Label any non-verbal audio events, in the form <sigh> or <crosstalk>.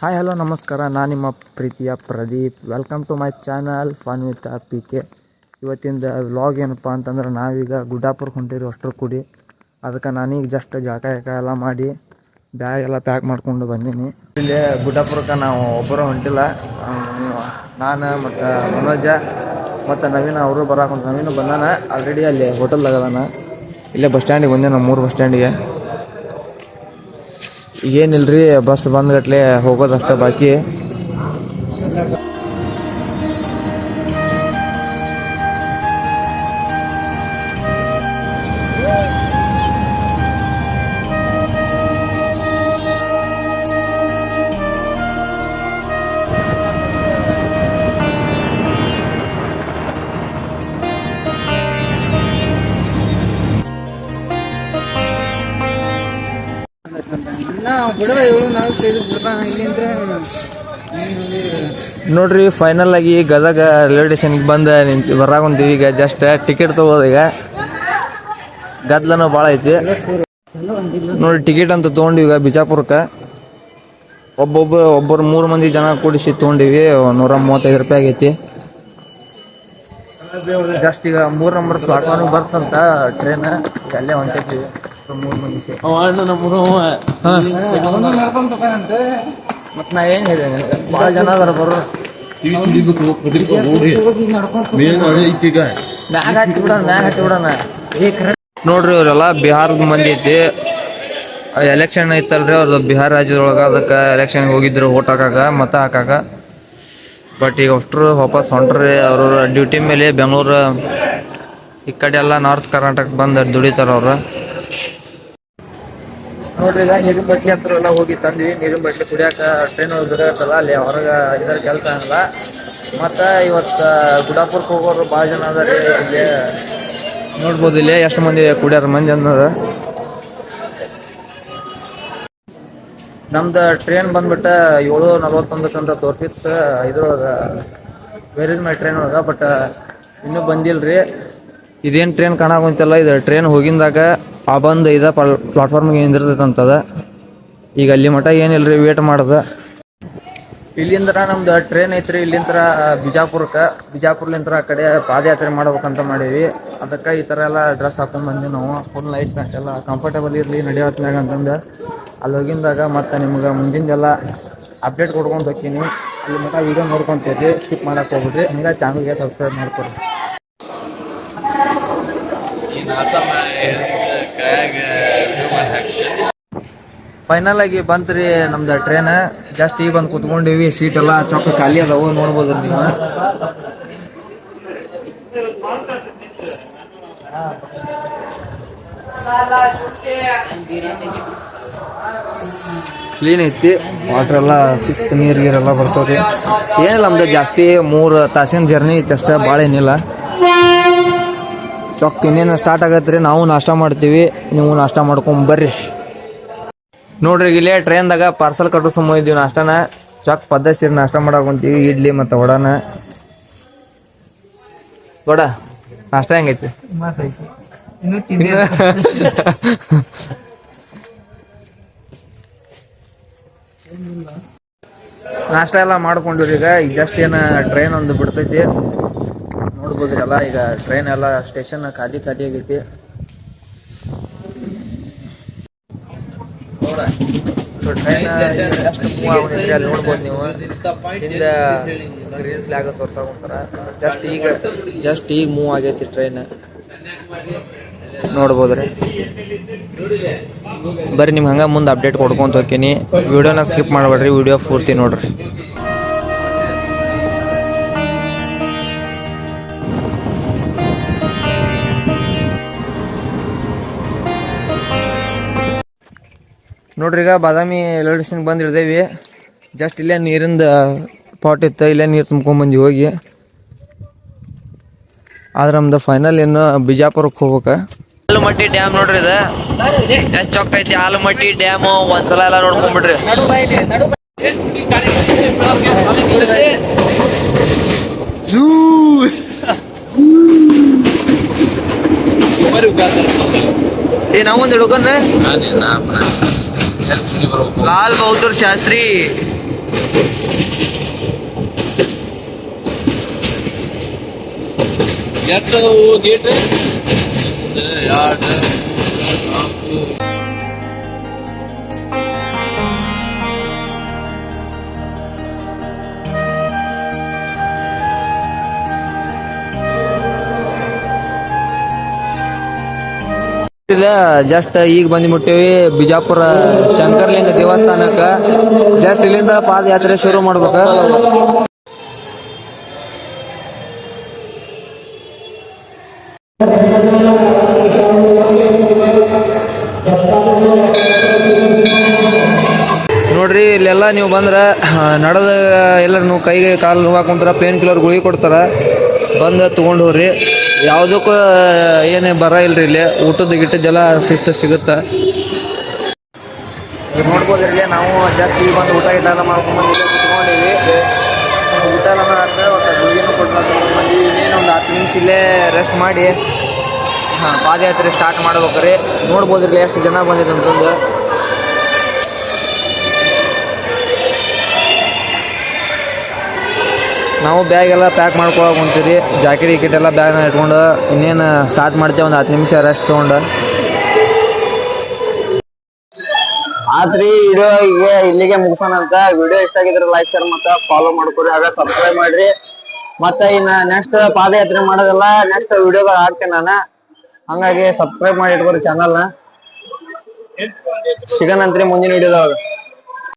Hi hello ನಮಸ್ಕಾರ. ನಾನು ನಿಮ್ಮ ಪ್ರೀತಿಯ Pradeep. Welcome to my channel fun with P K ಇವತ್ತಿಂದ ವ್ಲಾಗ್ ಏನಪ್ಪ ಅಂತಂದ್ರೆ ನಾವೀಗ ಗುಡ್ಡಾಪುರಕ್ಕೆ ಹೊಂಟಿರಿ ಅಷ್ಟರ ಕೂಡಿ, ಅದಕ್ಕೆ ನಾನೀಗ ಜಸ್ಟ್ ಜಾಕ ಯಾಕ ಎಲ್ಲ ಮಾಡಿ ಬ್ಯಾಗ್ ಎಲ್ಲ ಪ್ಯಾಕ್ ಮಾಡ್ಕೊಂಡು ಬಂದೀನಿ. ಇಲ್ಲಿ ಗುಡ್ಡಾಪುರಕ್ಕೆ ನಾವು ಒಬ್ಬರು ಹೊಂಟಿಲ್ಲ. ನಾನು ಮತ್ತು ಮನೋಜ ಮತ್ತು ನವೀನ ಅವರು ಬರಾಕೊಂತ ನವೀನು ಬಂದಾನ. ಆಲ್ರೆಡಿ ಅಲ್ಲಿ ಹೋಟೆಲ್ದಾಗ ಅದಾನ. ಇಲ್ಲೇ ಬಸ್ ಸ್ಟ್ಯಾಂಡಿಗೆ ಬಂದೆ ನಮ್ಮ ಮೂರು ಬಸ್ ಸ್ಟ್ಯಾಂಡಿಗೆ ಏನಿಲ್ರಿ ಬಸ್ ಬಂದ್ಗಟ್ಲೆ ಹೋಗೋದಷ್ಟ ಬಾಕಿ ನೋಡ್ರಿ ಫೈನಲ್ ಆಗಿ ಗದಗ ರೈಲ್ವೆ ಸ್ಟೇಷನ್ಗೆ ಬಂದ ನಿಂತು ಬರಾಕೊಂತೀವಿ ಈಗ ಜಸ್ಟ್ ಟಿಕೆಟ್ ತಗೋದು ಈಗ. ಗದ್ಲನೂ ಭಾಳ ಐತಿ. ನೋಡಿ ಟಿಕೆಟ್ ಅಂತ ತೊಗೊಂಡಿವಿ ಈಗ ಬಿಜಾಪುರಕ್ಕೆ. ಒಬ್ಬೊಬ್ಬ ಒಬ್ಬರು ಮೂರು ಮಂದಿ ಜನ ಕೂಡಿಸಿ ತೊಗೊಂಡಿವಿ, ನೂರ ಮೂವತ್ತೈದು ರೂಪಾಯಿ ಆಗೈತಿ. ಜಸ್ಟ್ ಈಗ ಮೂರು ನಂಬರ್ ಪ್ಲಾಟ್ಫಾರ್ಮ್ ಬರ್ತಂತ ಟ್ರೈನ್ ಅಲ್ಲೇ ಹೊಂಟಿದ್ವಿ. ಮೂರು ನಮ್ಮ ಮತ್ತ ನಾ ಏನು ಹೇಳಿದೆ ಬಹಳ ಭಾಳ ಜನ ಅದಾರ ಬರ್ರ. ಮ್ಯಾಗ ಹತ್ತಿ ಬಿಡೋಣ ಮ್ಯಾಗ ಹತ್ತಿ ಬಿಡೋಣ. ನೋಡ್ರಿ ಇವರೆಲ್ಲ ಬಿಹಾರದ ಮಂದಿ ಐತಿ. ಎಲೆಕ್ಷನ್ ಐತಲ್ರಿ ಅವ್ರದ್ದು ಬಿಹಾರ ರಾಜ್ಯದೊಳಗೆ ಅದಕ್ಕೆ ಎಲೆಕ್ಷನ್ ಹೋಗಿದ್ರು ಓಟ್ ಹಾಕಾಕ ಮತ ಹಾಕಾಕ. ಬಟ್ ಈಗ ಅಷ್ಟರು ವಾಪಸ್ ಹೊಂಟ್ರಿ ಅವರು ಡ್ಯೂಟಿ ಮೇಲೆ ಬೆಂಗಳೂರು ಈ ಕಡೆ ಎಲ್ಲ ನಾರ್ತ್ ಕರ್ನಾಟಕ ಬಂದು ದುಡಿತಾರ ಅವ್ರು. ನೋಡ್ರಿ ಈಗ ನೀರಿನ ಹತ್ರ ಎಲ್ಲ ಹೋಗಿ ತಂದ್ವಿ. ನೀರಿನ ಬಟ್ಟೆ ಕುಡಿಯಾಕ ಟ್ರೈನ್ ಬೇಕಾಗತ್ತಲ್ಲ ಅಲ್ಲಿ ಹೊರಗೆ ಇದರ ಕೆಲಸ ಆಗಲ್ಲ. ಮತ್ತು ಇವತ್ತು ಗುಡಾಪುರಕ್ಕೆ ಹೋಗೋರು ಭಾಳ ಜನ ಅದಾರ ಇಲ್ಲಿ. ನೋಡ್ಬೋದು ಇಲ್ಲಿ ಎಷ್ಟು ಮಂದಿ ಕುಡಿಯಾರ, ಮಂದಿ ಅನ್ನೋದು ನಮ್ದು ಟ್ರೈನ್ ಬಂದ್ಬಿಟ್ಟು ಏಳು ನಲ್ವತ್ತೊಂದಕ್ಕಂತ ತೋರ್ಸಿತ್ತು. ಇದ್ರೊಳಗೆ ಬೇರೆ ಮೈ ಟ್ರೈನ್ ಒಳಗೆ? ಬಟ್ ಇನ್ನೂ ರೀ ಇದೇನು ಟ್ರೈನ್ ಕಾಣಾಗುಂತಲ್ಲ ಇದು ಟ್ರೈನ್ ಹೋಗಿಂದಾಗ ಆ ಬಂದು ಇದ ಪ್ಲಾಟ್ಫಾರ್ಮ್ಗೆ ನಿಂದಿರ್ತೈತಂತದ. ಈಗ ಅಲ್ಲಿ ಮಟ ಏನಿಲ್ರಿ ವೇಟ್ ಮಾಡ್ದ. ಇಲ್ಲಿಂದ ನಮ್ದು ಟ್ರೈನ್ ಐತ್ರಿ ಇಲ್ಲಿಂದ ಬಿಜಾಪುರಕ್ಕೆ. ಬಿಜಾಪುರ್ಲಿಂದ ಆ ಕಡೆ ಪಾದಯಾತ್ರೆ ಮಾಡ್ಬೇಕಂತ ಮಾಡೀವಿ. ಅದಕ್ಕೆ ಈ ಥರ ಎಲ್ಲ ಡ್ರೆಸ್ ಹಾಕೊಂಡ್ ಬಂದ್ವಿ ನಾವು. ಫುಲ್ ಲೈಟ್ ಪ್ಯಾಂಟ್ ಎಲ್ಲ ಕಂಫರ್ಟೇಬಲ್ ಇರಲಿ ನಡೆಯೋತ್ನಾಗ ಅಂತಂದು. ಅಲ್ಲಿ ಹೋಗಿಂದಾಗ ಮತ್ತೆ ನಿಮ್ಗೆ ಮುಂದಿಂದೆಲ್ಲ ಅಪ್ಡೇಟ್ ಕೊಡ್ಕೊಂಡು ಹೋಗ್ತೀನಿ ಅಲ್ಲಿ ಮಟ್ಟ ವಿಡಿಯೋ ನೋಡ್ಕೊಂತೀರಿ ಸ್ಕಿಪ್ ಮಾಡಕ್ಕೆ ಹೋಗ್ಬಿಡ್ರಿ. ಹಂಗೆ ಚಾನಲ್ಗೆ ಸಬ್ಸ್ಕ್ರೈಬ್ ಮಾಡ್ಕೊರಿ. ಫೈನಲ್ ಆಗಿ ಬಂತ್ರಿ ನಮ್ದು ಟ್ರೈನ್ ಜಸ್ಟ್ ಈಗ ಬಂದು ಕುತ್ಕೊಂಡಿವಿ ಸೀಟ್ ಎಲ್ಲ ಚೊಕ್ಕ ಖಾಲಿ ಅದಾವು ನೋಡ್ಬೋದು ನೀವು. ಕ್ಲೀನ್ ಐತಿ ವಾಟರ್ ಎಲ್ಲ, ಶಿಸ್ತು, ನೀರು ಗೀರೆಲ್ಲ ಬರ್ತಾವ್ರಿ ಏನಿಲ್ಲ ನಮ್ದು ಜಾಸ್ತಿ ಮೂರು ತಾಸಿನ ಜರ್ನಿ ಐತಿ ಅಷ್ಟೇ ಭಾಳ ಏನಿಲ್ಲ. ಚೊಕ್ ಇನ್ನೇನು ಸ್ಟಾರ್ಟ್ ಆಗತ್ತೆ ನಾವು ನಾಷ್ಟ ಮಾಡ್ತೀವಿ. ನೀವು ನಾಷ್ಟ ಮಾಡ್ಕೊಂಡು ಬರ್ರಿ. ನೋಡ್ರಿ ಇಲ್ಲೇ ಟ್ರೈನ್ದಾಗ ಪಾರ್ಸಲ್ ಕಟ್ಟು ಸುಮ್ಮ ಇದ್ದೀವಿ ನಾಷ್ಟನ. ಚೊಕ್ ಪದ್ದ ಸೀರೆ ನಾಷ್ಟ ಮಾಡಿ ಇಡ್ಲಿ ಮತ್ತು ವಡಾನ. ವಡ ನಾಷ್ಟ ಹೆಂಗೈತಿ? <laughs> ನಾಷ್ಟ ಎಲ್ಲ ಮಾಡ್ಕೊಂಡಿವ್ರಿ ಈಗ. ಈಗ ಜಸ್ಟ್ ಏನ ಟ್ರೈನ್ ಒಂದು ಬಿಡ್ತೈತಿ. ನೋಡ್ಬೋದ್ರಿ ಎಲ್ಲ ಈಗ ಟ್ರೈನ್ ಎಲ್ಲ ಸ್ಟೇಷನ್ ಖಾಲಿ ಖಾಲಿ ಆಗೈತಿ. ಸೊ ಟ್ರೈನ್ ಜಸ್ಟ್ ಮೂವ್ ಅಲ್ಲಿ ನೋಡ್ಬೋದು ನೀವು. ಗ್ರೀನ್ ಫ್ಲಾಗ್ ತೋರ್ಸಾಕೊಂತಾರ ಜಸ್ಟ್ ಈಗ ಜಸ್ಟ್ ಈಗ ಮೂವ್ ಆಗೈತಿ ಟ್ರೈನ್ ನೋಡ್ಬೋದ್ರಿ? ಬರ್ರಿ ನಿಮ್ಗೆ ಹಂಗೆ ಮುಂದೆ ಅಪ್ಡೇಟ್ ಕೊಡ್ಕೊಂತ ಹೋಗ್ತೀನಿ. ವಿಡಿಯೋನ ಸ್ಕಿಪ್ ಮಾಡಬೇಡ್ರಿ ವಿಡಿಯೋ ಪೂರ್ತಿ ನೋಡ್ರಿ. ನೋಡ್ರಿ ಈಗ ಬಾದಾಮಿ ರೈಲ್ವೆ ಸ್ಟೇಷನ್ಗೆ ಬಂದು ಇಳಿದೇವಿ. ಜಸ್ಟ್ ಇಲ್ಲೇ ನೀರಿಂದ ಪಾಟ್ ಇತ್ತು ಇಲ್ಲೇ ನೀರು ತುಂಬ್ಕೊಂಡ್ಬಂದು ಹೋಗಿ. ಆದ್ರೆ ನಮ್ದು ಫೈನಲ್ ಇನ್ನು ಬಿಜಾಪುರಕ್ಕೆ ಹೋಗ್ಬೇಕು. ಆಲಮಟ್ಟಿ ಡ್ಯಾಮ್ ನೋಡ್ರಿ ಇದು. ಎಷ್ಟು ಚೊಕ್ಕ ಐತಿ ಆಲಮಟ್ಟಿ ಡ್ಯಾಮ್ ಒಂದ್ಸಲ ಎಲ್ಲ ನೋಡ್ಕೊಂಡ್ಬಿಡ್ರಿ ಏ ನಾವೊಂದು ಹುಡುಗನ? ಲಾಲ್ ಬಹದ್ದೂರ್ ಶಾಸ್ತ್ರಿ ಎಷ್ಟು ಗೇಟ್ ನಾಲ್ಕು ಜಸ್ಟ್ ಈಗ ಬಂದು ಬಿಜಾಪುರ ಶಂಕರ್ಲಿಂಗ ದೇವಸ್ಥಾನಕ್ಕ. ಜಸ್ಟ್ ಇಲ್ಲಿಂದ ಪಾದಯಾತ್ರೆ ಶುರು ಮಾಡ್ಬೇಕ. ನೋಡ್ರಿ, ಇಲ್ಲೆಲ್ಲ ನೀವು ಬಂದ್ರೆ ನಡೆದ ಎಲ್ಲರೂ ಕೈಗೆ ಕಾಲು ಕುಂತ್ರ ಪೇನ್ ಕಿಲ್ಲರ್ ಗುಳಿ ಕೊಡ್ತಾರ. ಬಂದ ತೊಗೊಂಡು ಹೋಗ್ರಿ. ಯಾವುದಕ್ಕೂ ಏನೇ ಬರ ಇಲ್ರಿ ಇಲ್ಲಿ. ಊಟದ ಗಿಟ್ಟದ್ದೆಲ್ಲ ಶಿಸ್ತು ಸಿಗುತ್ತೆ? ನೋಡ್ಬೋದು ಇಲ್ಲಿ ನಾವು ಜಾಸ್ತಿ ಬಂದು ಊಟ ಗಿಟ ಎಲ್ಲ ಮಾಡ್ಕೊಂಡು ಊಟ ಎಲ್ಲ ಮಾಡಿದ್ರೆ ಒಂದು ಗುಳಿಗೆನೂ ಇನ್ನೇನು ಒಂದು ಹತ್ತು ನಿಮಿಷ ಇಲ್ಲೇ ರೆಸ್ಟ್ ಮಾಡಿ ಹಾ, ಪಾದಯಾತ್ರೆ ಸ್ಟಾರ್ಟ್ ಮಾಡ್ಬೇಕ್ರಿ ರೀ. ಇಲ್ಲಿ ಎಷ್ಟು ಜನ ಬಂದಿದೆ ಅಂತಂದು. ನಾವು ಬ್ಯಾಗ್ ಎಲ್ಲ ಪ್ಯಾಕ್ ಮಾಡ್ಕೊಳಕ್ಕೆ ಹೊಂತೀರಿ ಜಾಕೆಟ್, ಗಿಕೆಟ್ ಎಲ್ಲ ಬ್ಯಾಗ್ನ ಇಟ್ಕೊಂಡು ಇನ್ನೇನು ಸ್ಟಾರ್ಟ್ ಮಾಡ್ತೇವೆ ಒಂದು ಹತ್ತು ನಿಮಿಷ ರೆಸ್ಟ್ ತೊಗೊಂಡು. ಆತ್ರಿ ವಿಡಿಯೋ ಈಗ ಇಲ್ಲಿಗೆ ಮುಗಿಸೋಣ ಅಂತ. ವಿಡಿಯೋ ಇಷ್ಟ ಆಗಿದ್ರೆ ಲೈಕ್ ಶೇರ್ ಮತ್ತ ಫಾಲೋ ಮಾಡ್ಕೊರಿ. ಹಾಗೆ ಸಬ್ಸ್ಕ್ರೈಬ್ ಮಾಡ್ರಿ. ಮತ್ತೆ ಇನ್ನು ನೆಕ್ಸ್ಟ್ ಪಾದಯಾತ್ರೆ ಮಾಡೋದಲ್ಲ ನೆಕ್ಸ್ಟ್ ವಿಡಿಯೋಗಳು ಆಡ್ತೇನೆ ನಾನು. ಹಂಗಾಗಿ ಸಬ್ಸ್ಕ್ರೈಬ್ ಮಾಡಿ ಇಟ್ಕೊರಿ ಚಾನಲ್ನ ಸಿಗನಂತ್ರಿ ಮುಂದಿನ ವಿಡಿಯೋದೊಳಗ